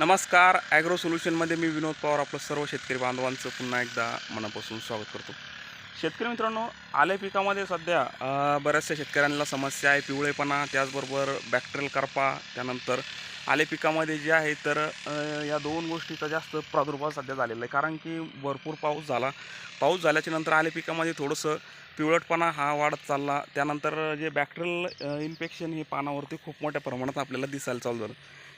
नमस्कार ॲग्रो सोल्युशनमध्ये मी विनोद पवार आपलं सर्व शेतकरी बांधवांचं पुन्हा एकदा मनापासून स्वागत करतो. शेतकरी मित्रांनो आले पिकामध्ये सध्या बऱ्याचशा शेतकऱ्यांना समस्या आहे पिवळेपणा त्याचबरोबर बॅक्टेरियल करपा त्यानंतर आले पिकामध्ये जे आहे तर या दोन गोष्टीचा जास्त प्रादुर्भाव सध्या झालेला आहे. कारण की भरपूर पाऊस झाला. पाऊस झाल्याच्यानंतर आले पिकामध्ये थोडंसं पिवळटपणा हा वाढत चालला. त्यानंतर जे बॅक्टेरियल इन्फेक्शन हे पानावरती खूप मोठ्या प्रमाणात आपल्याला दिसायला चालू झालं.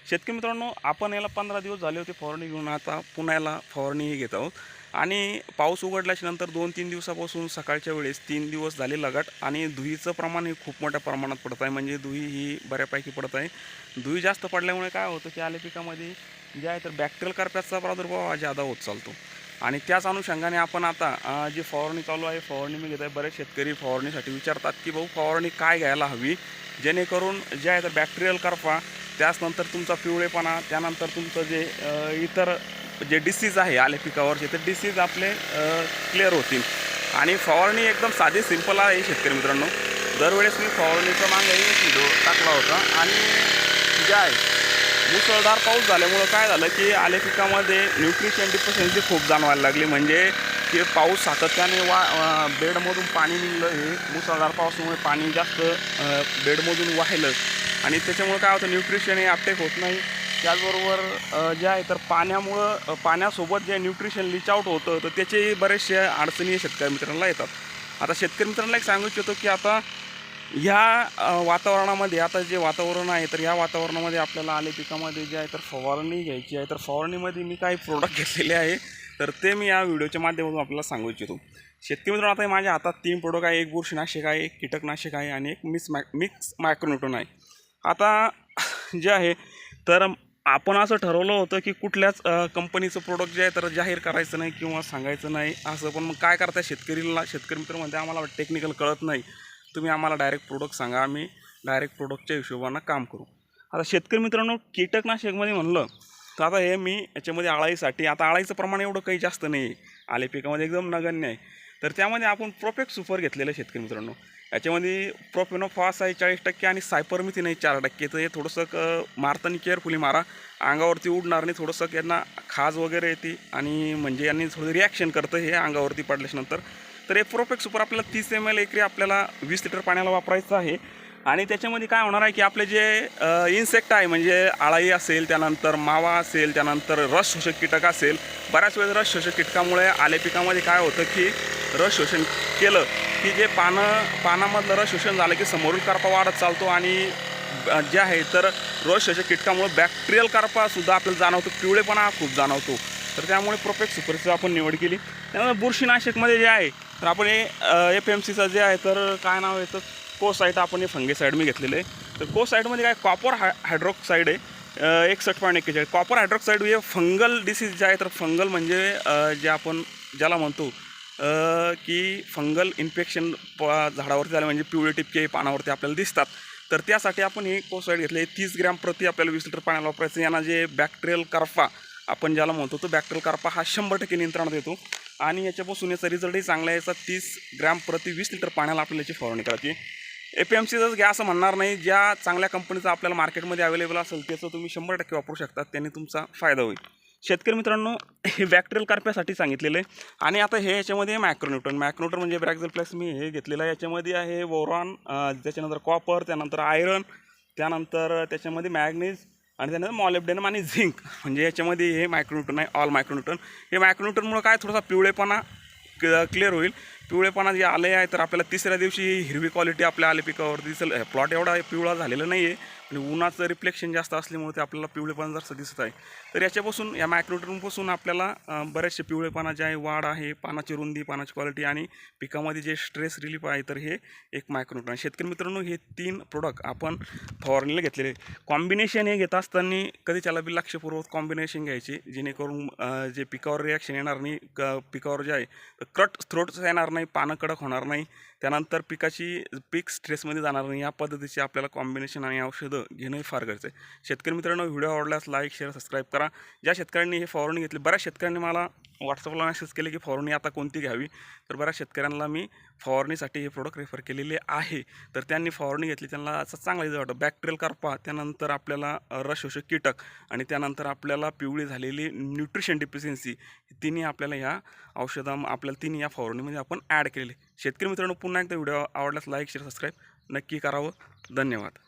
शेतकरी मित्रांनो आपण याला पंधरा दिवस झाले होते फवारणी घेऊन. आता पुन्हा याला फवारणी घेत आहोत. आणि पाऊस उघडल्याच्या नंतर दोन तीन दिवसापासून सकाळच्या वेळेस तीन दिवस झाले लगाट आणि धुईचं प्रमाण हे खूप मोठ्या प्रमाणात पडत आहे. म्हणजे धुई ही बऱ्यापैकी पडत आहे. धुई जास्त पडल्यामुळे काय होतं की आले पिकामध्ये जे आहे तर बॅक्टेरियल कार्प्याचा प्रादुर्भाव हा जादा होत चालतो. आणि त्याच अनुषंगाने आपण आता जी फवारणी चालू आहे फवारणी मी घेत आहे बरेच शेतकरी फवारणीसाठी विचारतात की भाऊ फवारणी काय घ्यायला हवी? जेणेकरून जे आहे तर बॅक्टेरियल करपा त्याचनंतर तुमचा पिवळेपणा त्यानंतर तुमचं जे इतर जे डिसीज आहे आले पिकावरचे ते डिसीज आपले क्लिअर होतील. आणि फवारणी एकदम साधी सिंपल आहे शेतकरी मित्रांनो. दरवेळेस मी फवारणीचं मागं एक व्हिडिओ टाकला होता. आणि जे आहे मुसळधार पाऊस झाल्यामुळं काय झालं की आले पिकामध्ये न्यूट्रिशन डिफिशियन्सी खूप जाणवायला लागली. म्हणजे की पाऊस सातत्याने वा बेडमधून पाणी निघलं हे मुसळधार पावसामुळे पाणी जास्त बेडमधून वाहिलं. आणि त्याच्यामुळे काय होतं न्यूट्रिशन हे अपटेक होत नाही. त्याचबरोबर जे आहे तर पाण्यामुळं पाण्यासोबत जे न्यूट्रिशन लिच आउट होतं तर त्याचे बरेचसे अडचणी शेतकरी मित्रांना येतात. आता शेतकरी मित्रांना एक सांगू इच्छितो की आता ह्या वातावरणामध्ये आता जे वातावरण आहे तर या वातावरणामध्ये आपल्याला आले पिकामध्ये जे आहे तर फवारणी घ्यायची आहे. तर फवारणीमध्ये मी काही प्रोडक्ट घेतलेले आहे तर ते मी या व्हिडिओच्या माध्यमातून आपल्याला सांगू इच्छितो. शेतकरी मित्रांनो आता हे माझ्या हातात तीन प्रोडक्ट आहे एक बुरशीनाशक आहे एक कीटकनाशक आहे आणि एक मिक्स मॅ मिक्स मायक्रोन्युटन आहे. आता जे आहे तर आपण असं ठरवलं होतं की कुठल्याच कंपनीचं प्रोडक्ट जे आहे तर जाहीर करायचं नाही किंवा सांगायचं नाही असं. पण मग काय करताय शेतकरीला शेतकरी मित्र म्हणते आम्हाला टेक्निकल कळत नाही. तुम्ही आम्हाला डायरेक्ट प्रोडक्ट सांगा. आम्ही डायरेक्ट प्रोडक्टच्या हिशोबानं काम करू. आता शेतकरी मित्रांनो कीटकनाशकमध्ये म्हणलं तर आता हे मी याच्यामध्ये आळाईसाठी आता आळाईचं प्रमाण एवढं काही जास्त नाही आहे आले पिकामध्ये एकदम नगण्य आहे. तर त्यामध्ये आपण प्रोपेक्ट सुपर घेतलेलं शेतकरी मित्रांनो. याच्यामध्ये प्रोपेनोफॉस आहे चाळीस टक्के आणि सायपरमिथिन आहे चार टक्के. तर हे थोडंसं क मारताना केअरफुली मारा. अंगावरती उडणार नाही थोडंसं यांना खाज वगैरे येते आणि म्हणजे यांनी थोडं रिॲक्शन करतं हे अंगावरती पडल्याच्यानंतर. तर हे प्रोफेक्स सुपर आपल्याला तीस एम एल एकरी आपल्याला वीस लिटर पाण्याला वापरायचं आहे. आणि त्याच्यामध्ये काय होणार आहे की आपले जे इन्सेक्ट आहे म्हणजे आळाई असेल त्यानंतर मावा असेल त्यानंतर रस शोषक कीटक असेल बऱ्याच वेळेस रस शोषक कीटकामुळे आले पिकामध्ये काय होतं की रस शोषण केलं की जे पानं पानामधलं रस शोषण झालं की समोरील करपा वाढत चालतो आणि जे आहे तर रस शोषक कीटकामुळे बॅक्टेरियल करपासुद्धा आपल्याला जाणवतो पिवळेपणा खूप जाणवतो. तर त्यामुळे प्रोफेक्ट सुपरची आपण निवड केली. त्यामुळे बुरशीनाशकमध्ये जे आहे तर आपण हे एफ एम सीचं जे आहे तर काय नाव आहे तर कोसाईट आपण हे फंगेसाईड मी घेतलेलं आहे. तर कोसाईडमध्ये काय कॉपर हाय हायड्रोक्साईड आहे. एकसष्ट पॉईंट एक्केचाळीस. कॉपर हायड्रोक्साईड हे फंगल डिसीज जे आहे तर फंगल म्हणजे जे आपण ज्याला म्हणतो की फंगल इन्फेक्शन प झाडावरती झालं म्हणजे पिवळे टिपके पानावरती आपल्याला दिसतात. तर त्यासाठी आपण हे कोसाईड घेतले. तीस ग्रॅम प्रति आपल्याला वीस लिटर पाण्याला वापरायचं. यांना जे बॅक्टेरियल कार्फा आपण ज्याला म्हणतो तो बॅक्टेरियल कार्फा हा शंभर टक्के नियंत्रणात येतो. आणि याच्यापासून याचा रिझल्टही चांगला आहे. याचा तीस ग्रॅम प्रति वीस लिटर पाण्याला आपल्याला याची फवारणी करायची पी एम सीचंच घ्या असं म्हणणार नाही. ज्या चांगल्या कंपनीचं आपल्याला मार्केटमध्ये अवेलेबल असेल त्याचं तुम्ही शंभर टक्के वापरू शकता. त्याने तुमचा फायदा होईल. शेतकरी मित्रांनो हे बॅक्टेरियल कार्प्यासाठी सांगितलेलं आहे. आणि आता हे याच्यामध्ये मॅक्रोन्यूटन मॅक्रोन्यूटन म्हणजे ब्रॅक्झल प्लस मी हे घेतलेलं आहे. याच्यामध्ये आहे वोरॉन त्याच्यानंतर कॉपर त्यानंतर आयरन त्यानंतर त्याच्यामध्ये मॅग्नीज आणि त्यानंतर मॉलेबडेनम आणि झिंक म्हणजे याच्यामध्ये हे मायक्रोन्यूटन आहे ऑल मायक्रोन्यूटन हे मायक्रोन्यूटनमुळं काय थोडासा पिवळेपणा क्लिअर होईल. पिवळेपणा जे आले आहे तर आपल्याला तिसऱ्या दिवशी हिरवी क्वालिटी आपल्या आले पिकावर दिसेल. प्लॉट एवढा पिवळा झालेला नाही आहे आणि उन्हाचं रिफ्लेक्शन जास्त असल्यामुळे ते आपल्याला पिवळेपणा जास्त दिसत आहे. तर याच्यापासून या मायक्रोटनपासून आपल्याला बरेचसे पिवळेपणा जे आहे वाढ आहे पानाची रुंदी पानाची क्वालिटी आणि पिकामध्ये जे स्ट्रेस रिलीफ आहे तर हे एक मायक्रोट्रॉन शेतकरी मित्रांनो हे तीन प्रोडक्ट आपण फवारणीला घेतलेले कॉम्बिनेशन हे घेत असताना कधी त्याला बी लक्षपूर्वक कॉम्बिनेशन घ्यायचे जेणेकरून जे पिकावर रिॲक्शन येणार नाही क पिकावर जे आहे तर क्रट थ्रोटचं येणार नाही. नाही पानं कडक होणार नाही. त्यानंतर पिकाची पीक स्ट्रेसमध्ये जाणार नाही. या पद्धतीचे आपल्याला कॉम्बिनेशन आणि औषधं घेणंही फार गरजेचं आहे. शेतकरी मित्रांनो व्हिडिओ आवडल्यास लाईक शेअर सबस्क्राईब करा. ज्या शेतकऱ्यांनी हे फवारणी घेतली बऱ्याच शेतकऱ्यांनी मला व्हॉट्सअपला मेसेज केले की फवारणी आता कोणती घ्यावी? तर बऱ्याच शेतकऱ्यांना मी फवारणीसाठी हे प्रोडक्ट रेफर केलेले आहे. तर त्यांनी फवारणी घेतली. त्यांना असं चांगला रिझल्ट वाटतं. बॅक्टेरियल कार्पा त्यानंतर आपल्याला रसशोषक रस शोषक कीटक आणि त्यानंतर आपल्याला पिवळी झालेली न्यूट्रिशन डिफिशियन्सी तिन्ही आपल्याला ह्या औषधा आपल्याला तिन्ही या फवारणीमध्ये आपण ॲड केलेले. शेतकरी मित्रांनो पुन्हा एकदा व्हिडिओ आवडल्यास लाईक शेअर सबस्क्राईब नक्की करावं. धन्यवाद.